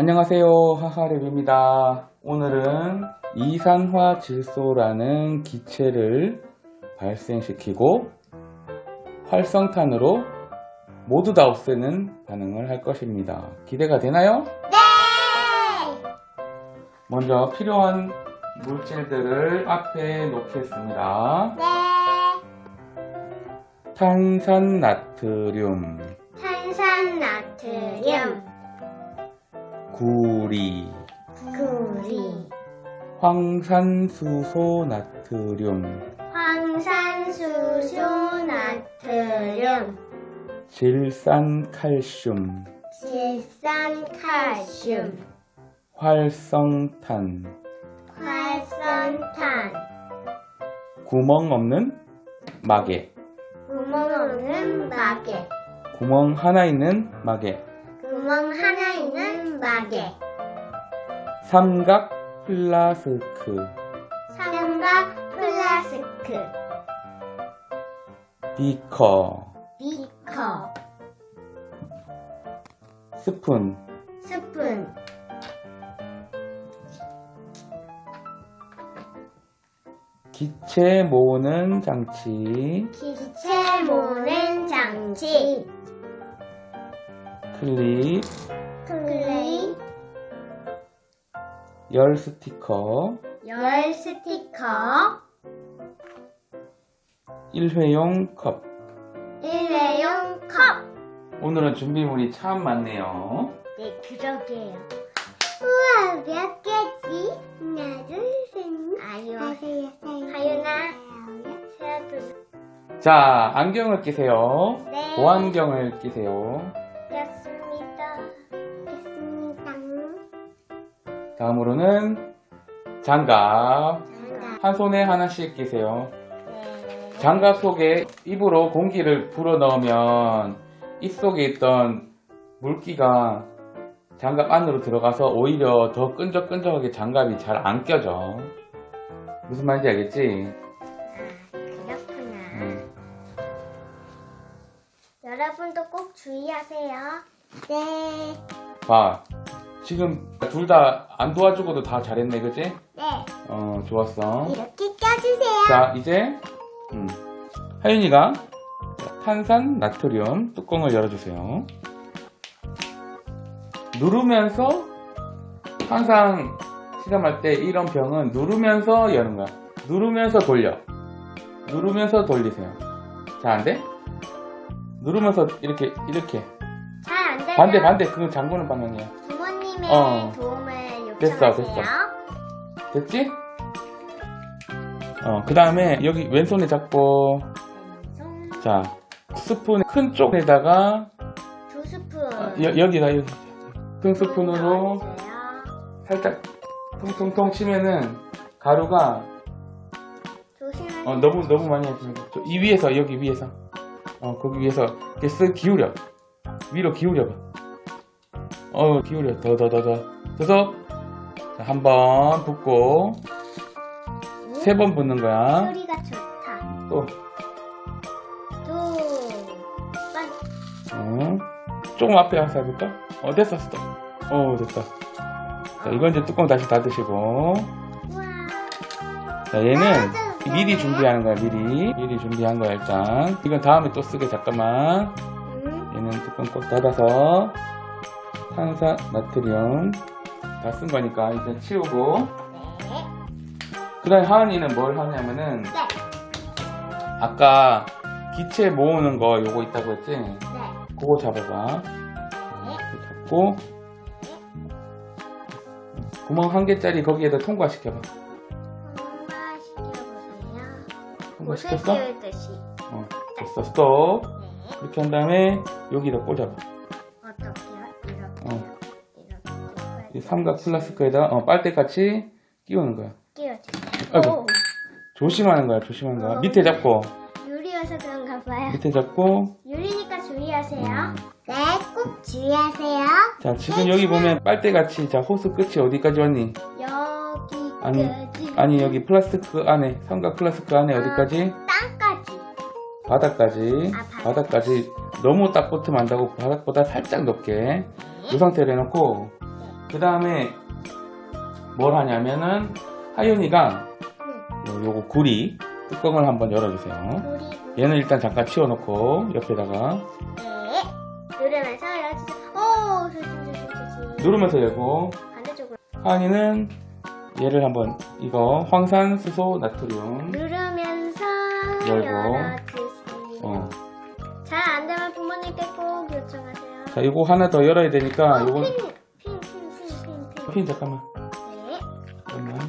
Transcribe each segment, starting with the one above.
안녕하세요 하하랩입니다 오늘은 이산화 질소라는 기체를 발생시키고 활성탄으로 모두 다 없애는 반응을 할 것입니다 기대가 되나요? 네! 먼저 필요한 물질들을 앞에 놓겠습니다 네! 탄산 나트륨 구리. 구리, 황산수소 나트륨. 황산수소 나트륨, 질산칼슘. 질산칼슘, 활성탄. 활성탄, 구멍 없는 마개. 구멍 없는 마개, 구멍 하나 있는 마개 구멍 하나 있는 마개, 삼각 플라스크. 삼각 플라스크, 비커. 비커, 스푼. 스푼, 기체 모으는 장치. 기체 모는 장치, 클립 클레이, 열 스티커. 열 스티커, 일회용 컵. 일회용 컵. 오늘은 준비물이 참 많네요. 네, 그러게요. 우와, 몇 개지? 하나, 둘, 셋, 아유, 하윤아, 세아도 자 안경을 끼세요. 네. 보안경을 끼세요 다음으로는 장갑. 한 손에 하나씩 끼세요 네. 장갑 속에 입으로 공기를 불어 넣으면 입 속에 있던 물기가 장갑 안으로 들어가서 오히려 더 끈적끈적하게 장갑이 잘 안 껴져. 무슨 말인지 알겠지? 아, 그렇구나. 음. 여러분도 꼭 주의하세요. 네. 봐. 지금 둘 다 안 도와주고도 다 잘했네, 그지? 네. 어, 좋았어. 이렇게 껴주세요. 자, 이제, 음. 하윤이가 탄산 나트륨 뚜껑을 열어주세요. 누르면서, 항상 실험할 때 이런 병은 누르면서 여는 거야. 누르면서 돌려. 누르면서 돌리세요. 자, 안 돼? 누르면서 이렇게, 이렇게. 잘안 되면 반대, 반대. 그건 잠그는 방향이야. 부모님의 어. 도움을 됐어, 요청하세요. 됐어. 됐지? 어, 그 다음에 여기 왼손에 잡고, 자, 스푼 큰 쪽에다가, 두 스푼. 여, 여기다, 여기. 큰 스푼으로 넣어주세요. 살짝 통통통 치면은 가루가, 조심하세요. 어, 너무, 너무 많이 돼. 저이 위에서, 여기 위에서. 어, 거기 위에서. 이렇게 쓱 기울여. 위로 기울여봐. 어, 기울여. 더, 더, 더, 더. 돼서, 한 번 붓고, 세 번 붓는 거야. 소리가 좋다. 또, 두 번. 어, 조금 앞에 가서 해볼까? 어, 됐어, 됐어. 어, 됐다. 자, 이건 이제 뚜껑 다시 닫으시고. 우와. 자, 얘는 미리 준비하는 거야, 미리. 미리 준비한 거야, 일단. 이건 다음에 또 쓰게, 잠깐만. 음. 얘는 뚜껑 꼭 닫아서. 탄산, 나트륨. 다 쓴 거니까 이제 치우고. 네. 그 다음에 하은이는 뭘 하냐면은, 네. 아까 기체 모으는 거 요거 있다고 했지? 네. 그거 잡아봐. 어, 그거 잡고 구멍 한 개짜리 거기에다 통과시켜봐. 통과시켜보세요. 통과시켰어? 옷을 띄우듯이. 어, 됐어. 스톱. 네. 이렇게 한 다음에 여기다 꽂아봐. 삼각 플라스크에다 어, 빨대같이 끼우는 거야. 끼워주세요. 아이고. 오, 조심하는 거야. 조심하는 거야. 어. 밑에 잡고 유리여서 그런가 봐요. 밑에 잡고. 유리니까 주의하세요. 음. 네, 꼭 주의하세요. 자, 지금 여기 보면 빨대같이 자 호스 끝이 어디까지 왔니? 아니, 여기까지. 아니 여기 플라스틱 안에 삼각 플라스틱 안에 어디까지? 땅까지. 바닥까지. 아, 바닥. 바닥까지 너무 딱 붙으면 안 되고 바닥보다 살짝 높게 네. 이 상태로 해놓고 그 다음에 뭘 하냐면은 하윤이가. 요, 요거 구리 뚜껑을 한번 열어주세요. 얘는 일단 잠깐 치워놓고 옆에다가 네. 누르면서 열어주세요. 오, 조심, 조심, 조심. 누르면서 열고 반대쪽으로. 하은이는 얘를 한번 이거 황산수소 나트륨 누르면서 열고. 열어주세요. 어. 잘 안 되면 부모님께 꼭 요청하세요. 자 이거 하나 더 열어야 되니까 어, 핀, 핀, 핀, 핀, 잠깐만 네. 잠깐만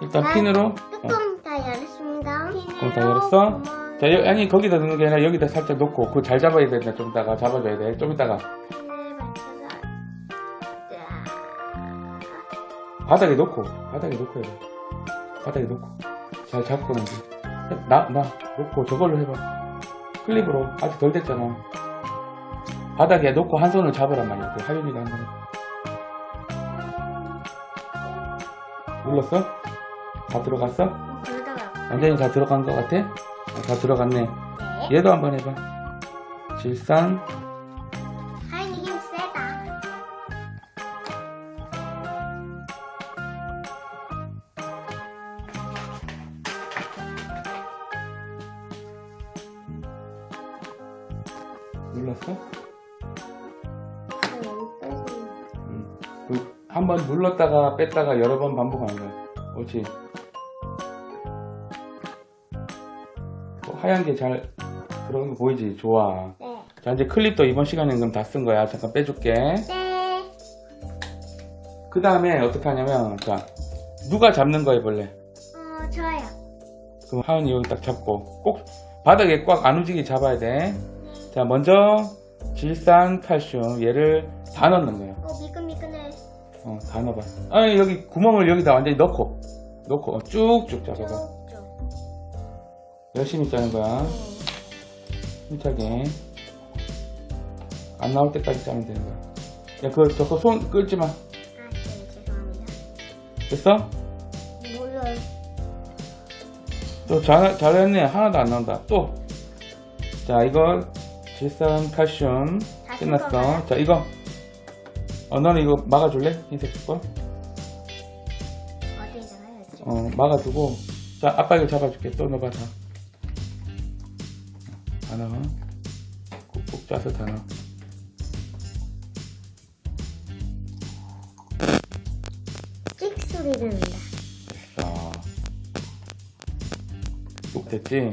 일단 아, 핀으로 어. 뚜껑 다 열었습니다. 뚜껑 다 열었어? 자 여- 아니 거기다 넣는 게 아니라 여기다 살짝 놓고 그거 잘 잡아야 된다 좀 이따가 잡아줘야 돼 좀 이따가 핀을 맞춰서. 자. 바닥에 놓고 바닥에 놓고 해봐 바닥에 놓고 잘 잡고 나지 나나 놓고 저걸로 해봐 클립으로 아직 덜 됐잖아 바닥에 놓고 한 손을 잡으란 말이야 그 하윤이가 한 번. 눌렀어? 다 들어갔어? 어, 그러다가. 완전히 다 들어간 것 같아? 어, 다 들어갔네 네. 얘도 한번 해봐 질산 눌렀다가 뺐다가 여러 번 반복하는 거야. 옳지. 어, 하얀 게 잘 들어간 거 보이지? 좋아. 네. 자, 이제 클립도 이번 시간에 그럼 다 쓴 거야. 잠깐 빼줄게. 네. 그 다음에 어떻게 하냐면, 자, 누가 잡는 거 해볼래? 어, 저요. 그럼 하은이 여기 딱 잡고, 꼭 바닥에 꽉 안 움직이게 잡아야 돼. 자, 먼저, 질산, 칼슘, 얘를 다 넣는 거야. 어, 다 넣어봐. 아니, 여기 구멍을 여기다 완전히 넣고, 넣고, 어, 쭉쭉. 쭉쭉. 열심히 짜는 거야. 힘차게. 안 나올 때까지 짜면 되는 거야. 야, 그, 저거 손 끌지 마. 됐어? 또 잘, 잘했네. 하나도 안 나온다. 또. 자, 이거, 질산, 칼슘. 끝났어. 자, 이거. 어, 너는 이거 막아줄래? 흰색 거? 어디잖아요, 지금. 어, 막아두고. 자, 아빠 이거 잡아줄게. 또 넣어봐, 다. 다 넣어. 꾹꾹 짜서 다 넣어. 찍 소리 듣는다. 됐어. 꾹 됐지?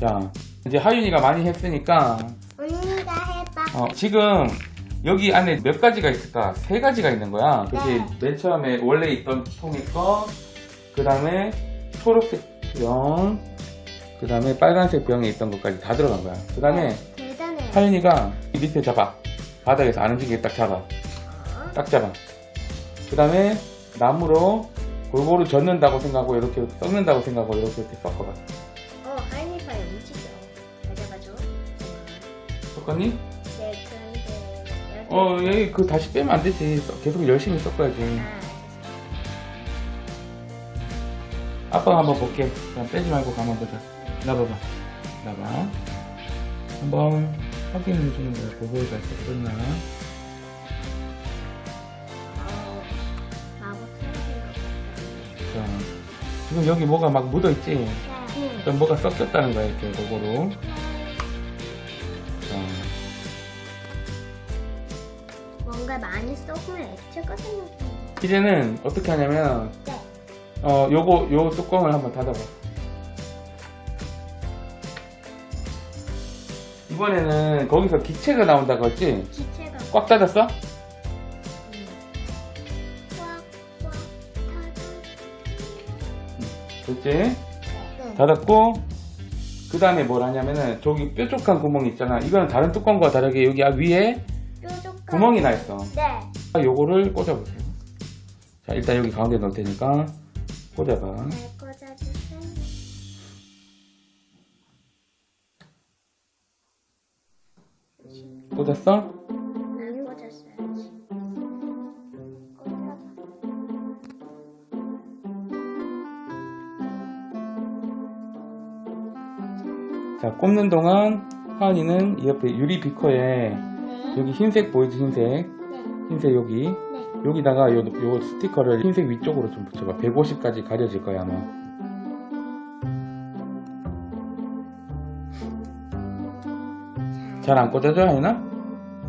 자, 이제 하윤이가 많이 했으니까, 언니가 해봐. 어, 지금 여기 안에 몇 가지가 있을까? 세 가지가 있는 거야. 그치? 네. 맨 처음에 원래 있던 통의 거, 그 다음에 초록색 병, 그 다음에 빨간색 병에 있던 것까지 다 들어간 거야. 그 다음에 대단해. 하윤이가 이 밑에 잡아. 바닥에서 안 움직이게 딱 잡아. 어? 딱 잡아. 그 다음에 나무로 골고루 젓는다고 생각하고 이렇게 썩는다고 생각하고 이렇게 이렇게 섞어봐. 어, 하이니파이 움직여. 잘 잡아줘. 섞었니? 어, 여기 그 다시 빼면 안 되지. 계속 열심히 섞어야지. 아, 아빠가 한번 볼게. 자, 빼지 말고 가만 보자. 나 봐봐. 나 봐. 한번 확인해 주는 거야. 마법 생각인가 자, 지금 여기 뭐가 막 묻어있지? 네. 일단 뭐가 섞였다는 거야, 이렇게, 그거로. 뭔가 많이 썩으면 액체가 생겼어. 이제는 어떻게 하냐면, 네. 어, 요거, 요 뚜껑을 한번 닫아봐. 이번에는 거기서 기체가 나온다고 했지? 기체가 꽉 닫았어? 꽉꽉 됐지? 네. 닫았고 그 다음에 뭘 하냐면은 저기 뾰족한 구멍 있잖아 이거는 다른 뚜껑과 다르게 여기 위에 뾰족한 구멍이 나 있어 네. 요거를 꽂아보세요 자 일단 여기 가운데 넣을 테니까 꽂아봐 잘 꽂아주세요. 꽂았어? 안 꽂았어야지. 꽂아봐. 자 꼽는 동안 하은이는 이 옆에 유리 비커에 네. 여기 흰색 보이지 흰색 네. 흰색 여기 네. 여기다가 요, 요 스티커를 흰색 위쪽으로 좀 붙여봐 150까지 가려질 거야 아마 잘 안 꽂아져 하이나?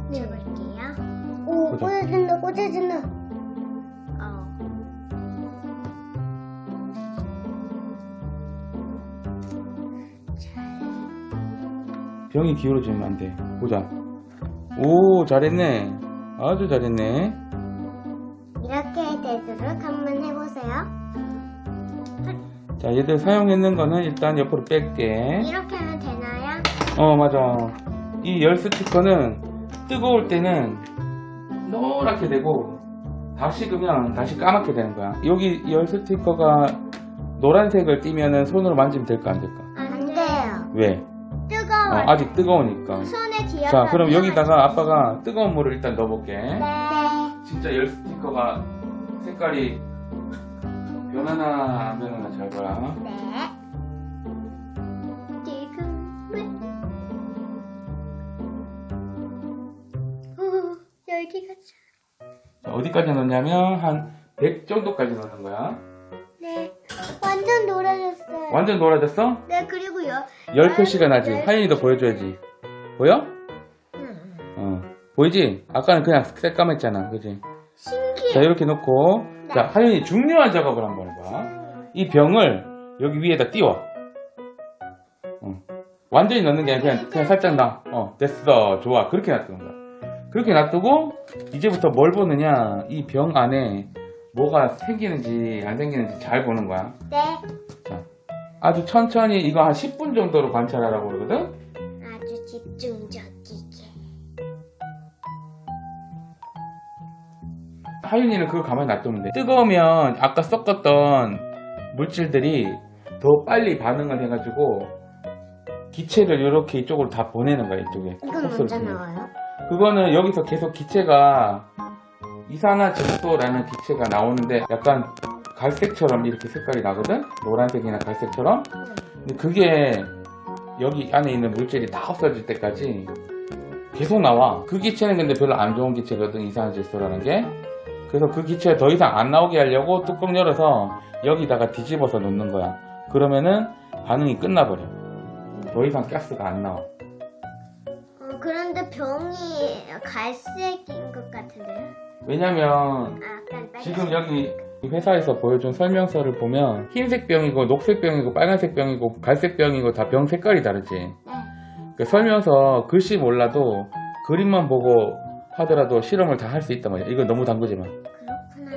붙여볼게요. 오, 꽂아. 꽂아준다, 꽂아준다. 어. 병이 기울어지면 안 돼. 보자. 오, 잘했네. 아주 잘했네. 이렇게 되도록 한번 해보세요. 자, 얘들 사용했는 거는 일단 옆으로 뺄게. 이렇게 하면 되나요? 어, 맞아. 이 열 스티커는 뜨거울 때는 노랗게 되고, 다 식으면 다시 까맣게 되는 거야. 여기 열 스티커가 노란색을 띠면은 손으로 만지면 될까, 안 될까? 안 돼요. 왜? 뜨거워요. 어, 아직 뜨거우니까. 손 에. 자, 그럼 여기다가 아빠가 뜨거운 물을 일단 넣어볼게. 네. 진짜 열 스티커가 색깔이 변하나 안 변하나 잘 봐라. 네. 지금 오, 열기가 차. 자, 어디까지 넣냐면 한 100 정도까지 넣는 거야. 네. 완전 노래졌어요. 완전 노래졌어? 네, 그리고 여. 열 표시가 나지. 열 하인이도 보여줘야지. 보여? 어. 보이지? 아까는 그냥 새까맸잖아. 그지? 신기해. 자, 이렇게 놓고. 자, 하인이 중요한 작업을 한번 해봐. 이 병을 여기 위에다 띄워. 어. 완전히 넣는 게 아니라 그냥, 그냥 살짝 놔. 어, 됐어. 좋아. 그렇게 놔두는 거야. 그렇게 놔두고, 이제부터 뭘 보느냐. 이 병 안에 뭐가 생기는지 안 생기는지 잘 보는 거야. 네. 아주 천천히 이거 한 10분 정도로 관찰하라고 그러거든? 집중적이게. 하윤이는 그걸 가만히 놔두면 돼. 뜨거우면 아까 섞었던 물질들이 더 빨리 반응을 해가지고 기체를 이렇게 이쪽으로 다 보내는 거야, 이쪽에. 이건 언제. 나와요? 그거는 여기서 계속 기체가 이산화질소라는 기체가 나오는데 약간 갈색처럼 이렇게 색깔이 나거든? 노란색이나 갈색처럼? 근데 그게 여기 안에 있는 물질이 다 없어질 때까지 계속 나와. 그 기체는 근데 별로 안 좋은 기체거든, 이산화질소라는 게. 그래서 그 기체 더 이상 안 나오게 하려고 뚜껑 열어서 여기다가 뒤집어서 놓는 거야. 그러면은 반응이 끝나버려. 더 이상 가스가 안 나와. 어, 그런데 병이 갈색인 것 같은데요? 왜냐면 아. 지금 여기 회사에서 보여준 설명서를 보면 흰색 병이고 녹색 병이고 빨간색 병이고 갈색 병이고 다 병 색깔이 다르지. 네. 그 설명서 글씨 몰라도 그림만 보고 하더라도 실험을 다 할 수 있단 말이야. 이거 너무 담그지 마. 그렇구나.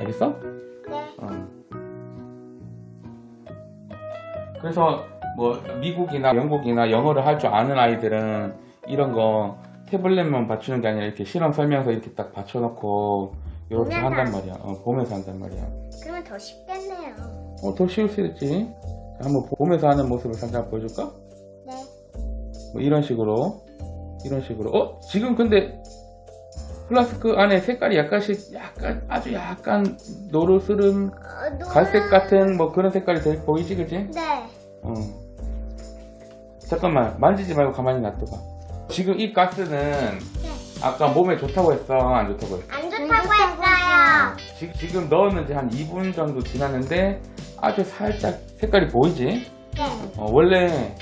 알겠어? 네. 어. 그래서 뭐 미국이나 영국이나 영어를 할 줄 아는 아이들은 이런 거 태블릿만 받추는 게 아니라 이렇게 실험 설명서 이렇게 딱 받쳐놓고 이렇게 보면서 한단 말이야. 어, 보면서 한단 말이야. 그러면 더 쉽겠네요. 어, 더 쉬울 수 있지. 자, 한번 보면서 하는 모습을 잠깐 보여줄까? 네. 뭐 이런 식으로, 이런 식으로. 어, 지금 근데 플라스크 안에 색깔이 약간씩, 약간, 아주 약간 노르스름, 어, 노란... 갈색 같은 뭐 그런 색깔이 될 보이지, 그지? 네. 어. 잠깐만, 만지지 말고 가만히 놔둬봐. 지금 이 가스는 네. 아까 몸에 좋다고 했어, 안 좋다고 했어? 안 지, 지금 넣었는지 한 2분 정도 지났는데 아주 살짝 색깔이 보이지? 네. 어, 원래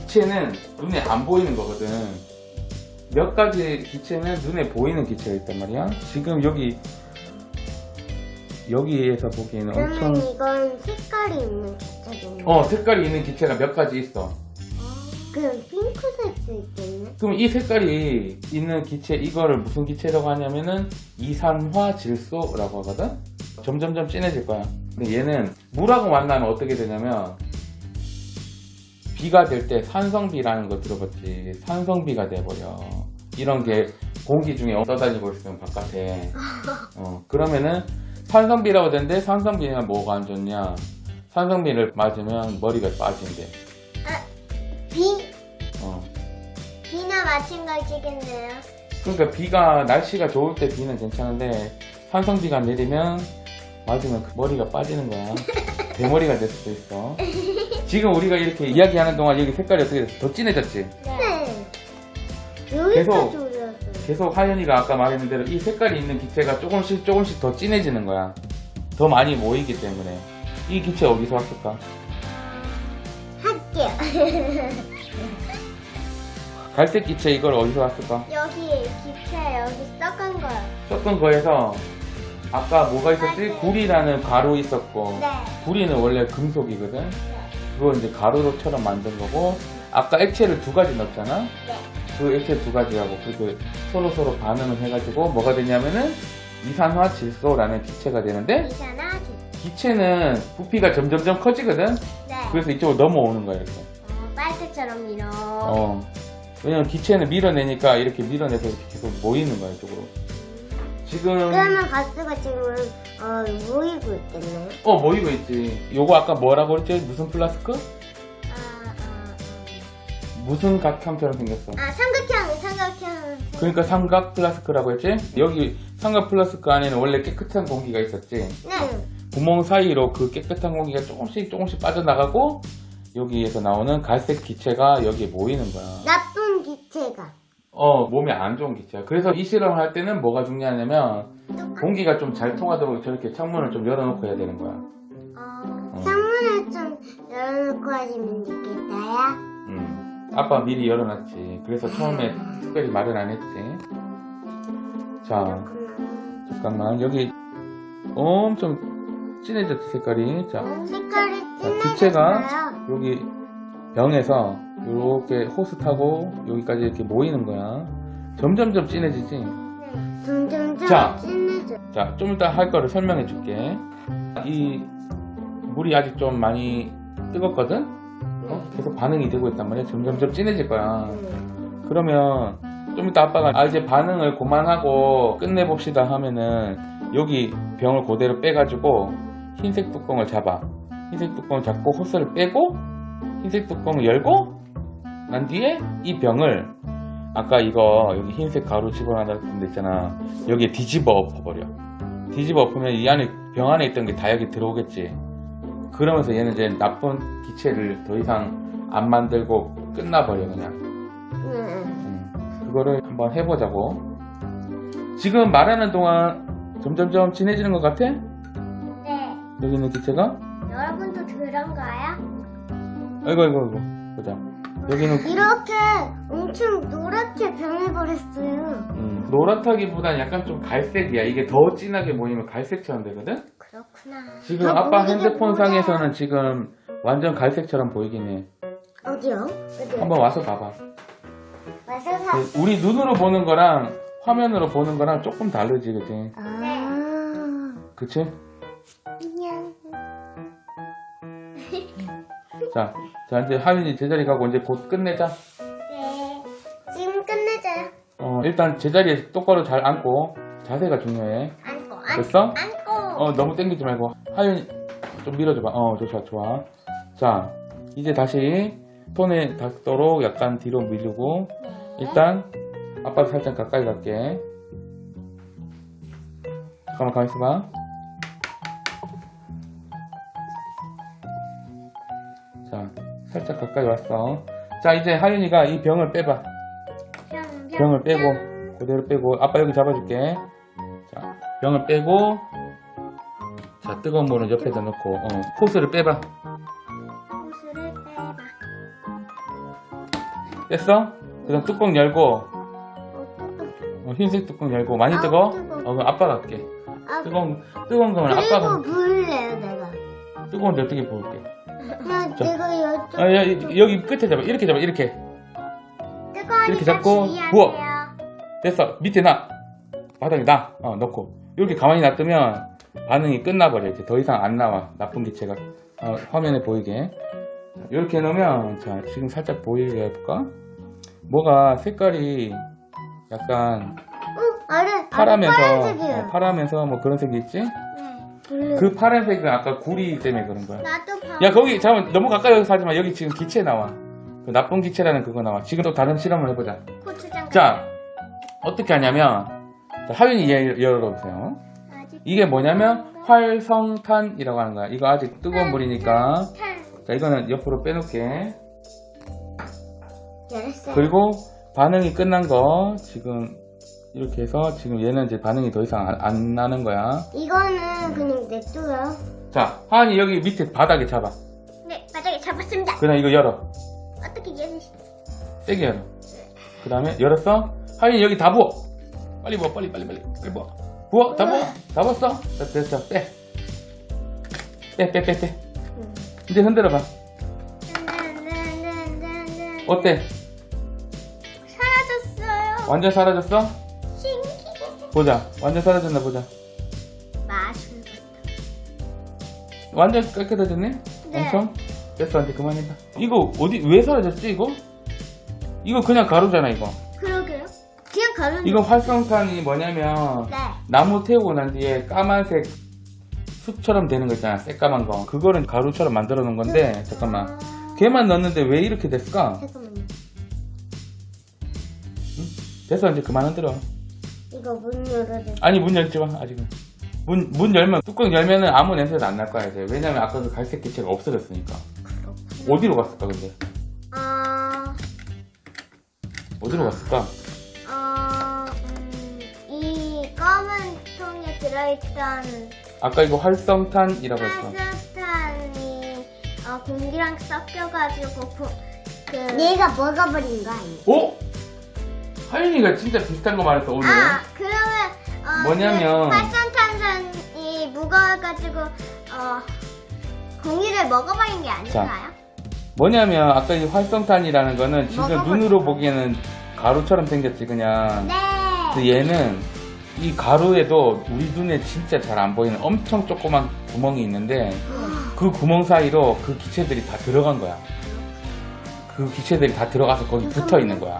기체는 눈에 안 보이는 거거든. 몇 가지 기체는 눈에 보이는 기체가 있단 말이야. 지금 여기 여기에서 보기에는 그러면 엄청 이건 색깔이 있는 기체군요. 어 색깔이 있는 기체가 몇 가지 있어. 그럼 핑크색 도 있겠네. 그럼 이 색깔이 있는 기체 이거를 무슨 기체라고 하냐면은 이산화 질소라고 하거든. 점점점 진해질 거야. 근데 얘는 물하고 만나면 어떻게 되냐면 비가 될 때 산성비라는 거 들어봤지. 산성비가 돼버려. 이런 게 공기 중에 떠다니고 있으면 바깥에. 어, 그러면은 산성비라고 되는데 산성비는 뭐가 안 좋냐? 산성비를 맞으면 머리가 빠진대. 비, 어. 비나 마찬가지겠네요. 그러니까 비가 날씨가 좋을 때 비는 괜찮은데 산성비가 내리면 맞으면 그 머리가 빠지는 거야. 대머리가 될 수도 있어. 지금 우리가 이렇게 이야기하는 동안 여기 색깔이 어떻게 됐어? 더 진해졌지? 네. 여기까지 계속. 계속 하연이가 아까 말했는 대로 이 색깔이 있는 기체가 조금씩 조금씩 더 진해지는 거야. 더 많이 모이기 때문에. 이 기체 어디서 왔을까? 할게요. 갈색 기체 이걸 어디서 왔을까? 여기 기체 여기 썩은 거요. 섞은 거에서 아까 뭐가 있었지? 구리라는 가루 있었고 네. 구리는 원래 금속이거든. 그거 이제 가루로처럼 만든 거고 아까 액체를 두 가지 넣었잖아. 네. 그 액체 두 가지하고 그게 서로 서로 반응을 해가지고 뭐가 되냐면은 이산화 질소라는 기체가 되는데 이잖아. 기체는 부피가 점점점 커지거든. 네. 그래서 이쪽으로 넘어오는 거야 이렇게. 어, 빨대처럼 밀어. 어. 왜냐면 기체는 밀어내니까 이렇게 밀어내서 이렇게 계속 모이는 거야 이쪽으로. 지금 그러면 가스가 지금 어, 모이고 있겠네. 어 모이고 있지. 요거 아까 뭐라고 그랬지? 무슨 플라스크? 아, 아, 무슨 각형처럼 생겼어. 아. 아 삼각형, 삼각형. 그러니까 삼각 플라스크라고 했지? 여기 삼각 플라스크 안에는 원래 깨끗한 공기가 있었지. 네. 구멍 사이로 그 깨끗한 공기가 조금씩 조금씩 빠져나가고 여기에서 나오는 갈색 기체가 여기에 모이는 거야. 나쁜 기체가. 어, 몸에 안 좋은 기체야. 그래서 이 실험을 할 때는 뭐가 중요하냐면 공기가 좀 잘 통하도록 저렇게 창문을 좀 열어놓고 해야 되는 거야. 어, 창문을 좀 열어놓고 하시면 좋겠다야. 음. 아빠 미리 열어놨지. 그래서 처음에 특별히 말은 안 했지. 자. 잠깐만. 여기 엄청 진해졌지, 색깔이. 자, 색깔이 자. 기체가 여기 병에서 이렇게 호스 타고 여기까지 이렇게 모이는 거야. 점점점 진해지지. 네. 점점점 자. 진해져. 자, 좀 이따 할 거를 설명해 줄게. 이 물이 아직 좀 많이 뜨겁거든? 어? 계속 반응이 되고 있단 말이야. 점점점 진해질 거야. 그러면 좀 이따 아빠가 아 이제 반응을 그만하고 끝내봅시다 하면은 여기 병을 그대로 빼가지고 흰색 뚜껑을 잡아. 흰색 뚜껑을 잡고 호스를 빼고 흰색 뚜껑을 열고 난 뒤에 이 병을 아까 이거 여기 흰색 가루 집어넣은 데 있잖아. 여기에 뒤집어 엎어버려. 뒤집어 엎으면 이 안에 병 안에 있던 게 다 여기 들어오겠지. 그러면서 얘는 이제 나쁜 기체를 더 이상 안 만들고 끝나버려 그냥. 응. 음, 그거를 한번 해보자고. 지금 말하는 동안 점점점 진해지는 것 같아? 네. 여기 있는 기체가? 여러분도 그런가요? 아이고 아이고 아이고 보자. 여기는 이렇게 엄청 노랗게 변해버렸어요. 음, 노랗다기보단 약간 좀 갈색이야. 이게 더 진하게 보이면 갈색처럼 되거든? 그렇구나. 지금 더 아빠 핸드폰 보자. 상에서는 지금 완전 갈색처럼 보이긴 해. 어디요? 어디요? 한번 와서 봐봐. 와서 사. 그 우리 눈으로 보는 거랑 화면으로 보는 거랑 조금 다르지, 그치? 아. 그치? 자, 자, 이제 하윤이 제자리 가고 이제 곧 끝내자. 네. 지금 끝내줘요. 어, 일단 제자리에 똑바로 잘 앉고, 자세가 중요해. 안고, 안, 됐어? 안고. 어, 너무 땡기지 말고. 하윤이, 좀 밀어줘봐. 어, 좋아, 좋아. 자, 이제 다시 손에 닿도록 약간 뒤로 밀고, 네. 일단, 아빠 살짝 가까이 갈게. 잠깐만, 가만히 있어봐. 자, 살짝 가까이 왔어. 자, 이제 하윤이가 이 병을 빼봐. 병, 병, 병을 빼고, 병. 그대로 빼고, 아빠 여기 잡아줄게. 자, 병을 빼고, 자, 뜨거운 물은 옆에다 넣고, 어, 호스를 빼봐. 호스를 빼봐. 뺐어? 그 다음 뚜껑 열고, 어, 또, 어, 흰색 뚜껑 열고, 많이 뜨거? 어, 그럼 아빠가 할게. 아, 뜨거운, 뜨거운 거면 아빠가, 그리고 부을래요, 내가. 뜨거운데 어떻게 부을게? 나, 자. 내가 여쭤. 아, 야, 이- 여기 끝에 잡아. 이렇게 잡아, 이렇게. 뜨거우니까 이렇게 잡고. 부어. 됐어. 밑에 놔. 바닥에 놔. 어, 넣고. 이렇게 가만히 놔두면 반응이 끝나버려. 이제 더 이상 안 나와. 나쁜 기체가. 어, 화면에 보이게. 자, 이렇게 해놓으면, 자, 지금 살짝 보이게 해볼까? 뭐가 색깔이 약간 응, 아래, 파라면서, 파란색이에요. 어, 파라면서 뭐 그런 색이 있지? 네, 블루. 그 파란색은 아까 구리 때문에 그런 거야. 나도 봐. 야, 거기, 잠깐 너무 가까이 가서 하지 마. 여기 지금 기체 나와. 그 나쁜 기체라는 그거 나와. 지금 또 다른 실험을 해보자. 고추장. 자, 어떻게 하냐면, 자, 하윤이 얘 열어보세요. 아직 이게 뭐냐면, 활성탄이라고 하는 거야. 이거 아직 뜨거운 물이니까. 탄. 자, 이거는 옆으로 빼놓게. 열었어요. 그리고 반응이 끝난 거, 지금 이렇게 해서 지금 얘는 이제 반응이 더 이상 안, 안 나는 거야. 이거는 그냥 냅둬요. 자, 하은이 여기 밑에 바닥에 잡아. 네, 바닥에 잡았습니다. 그다음 이거 열어. 어떻게 얘는 세게 열어. 그 다음에 열었어? 하인이 여기 다 부어. 빨리 부어, 빨리, 빨리, 빨리. 빨리 부어. 부어, 다 부어. 다 부었어? 자, 됐어, 빼. 빼, 빼, 빼, 빼. 이제 흔들어봐. 어때? 사라졌어요. 완전 사라졌어? 보자. 완전 사라졌나 보자. 마술. 완전 깨끗해졌네? 네. 엄청? 됐어, 이제 그만해봐. 이거 어디, 왜 사라졌지, 이거? 이거 그냥 가루잖아, 이거. 그러게요. 그냥 가는. 이거 활성탄이 뭐냐면, 네. 나무 태우고 난 뒤에 까만색 숯처럼 되는 거 있잖아 새까만 거 그거를 가루처럼 만들어 놓은 건데 잠깐만 아, 걔만 넣었는데 왜 이렇게 됐을까? 잠깐만요. 됐어 이제 그만 흔들어 이거 문 열어줘. 아니 문 열지 마 아직은 문, 문 열면 뚜껑 열면은 아무 냄새도 안 날 거야 이제 왜냐면 아까 그 갈색 기체가 없어졌으니까 어디로 갔을까 근데 어, 어디로 갔을까? 어, 음, 이 검은 통에 들어있던 아까 이거 활성탄이라고 했어 활성탄이 어, 공기랑 섞여가지고 고, 그 얘가 먹어버린 거 아니야? 어? 하윤이가 진짜 비슷한 거 말했어 오늘은 아 그러면 어, 뭐냐면- 그 활성탄산이 무거워가지고 어, 공기를 먹어버린 게 아닌가요? 뭐냐면 아까 이 활성탄이라는 거는 지금 먹어볼 눈으로. 보기에는 가루처럼 생겼지 그냥 네. 근데 얘는 이 가루에도 우리 눈에 진짜 잘 안 보이는 엄청 조그만 구멍이 있는데 그 구멍 사이로 그 기체들이 다 들어간 거야. 그 기체들이 다 들어가서 거기 붙어 있는 거야.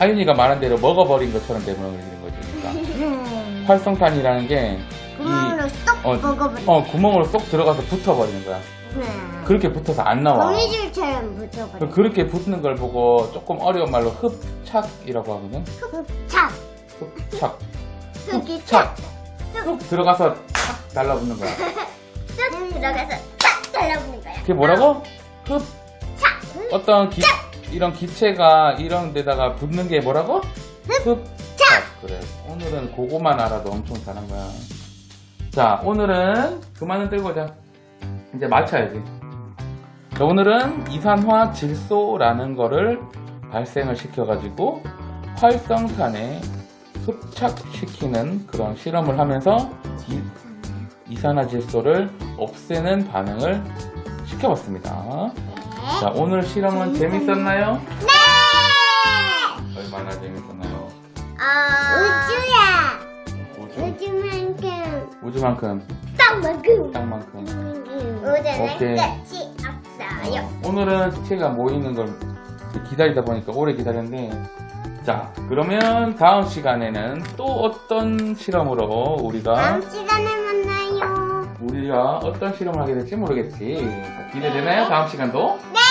하윤이가 말한 대로 먹어버린 것처럼 되버리는 거지. 그러니까 활성탄이라는 게 이, 구멍으로 쏙 어, 먹어버린 어, 구멍으로 쏙 들어가서 붙어버리는 거야. 네. 그렇게 붙어서 안 나와. 거미줄처럼 붙여버린 그렇게 붙는 걸 보고 조금 어려운 말로 흡착이라고 하거든. 착! 흡착. 흙이 착! 착. 쑥 들어가서 착 달라붙는 거야. 쑥 들어가서 착! 달라붙는 거야 그게 뭐라고? 흡. 착! 어떤 기, 이런 기체가 이런 데다가 붙는 게 뭐라고? 흡. 착. 그래. 오늘은 그거만 알아도 엄청 잘한 거야. 자, 오늘은 그만은 들고 자. 이제 맞춰야지. 자, 오늘은 이산화 질소라는 거를 발생을 시켜가지고 활성탄에 흡착시키는 그런 실험을 하면서 이, 이산화질소를 없애는 반응을 시켜봤습니다. 자, 오늘 실험은 재밌었나요? 네! 얼마나 재밌었나요? 우주야! 우주, 우주만큼 우주만큼, 땅만큼 땅만큼. 우주는 오케이. 끝이 없어요 어, 오늘은 기체가 모이는 걸 기다리다 보니까 오래 기다렸는데, 자, 그러면 다음 시간에는 또 어떤 실험으로 우리가, 다음 시간에 우리가 어떤 실험을 하게 될지 모르겠지. 자, 기대되나요? 다음 시간도? 네!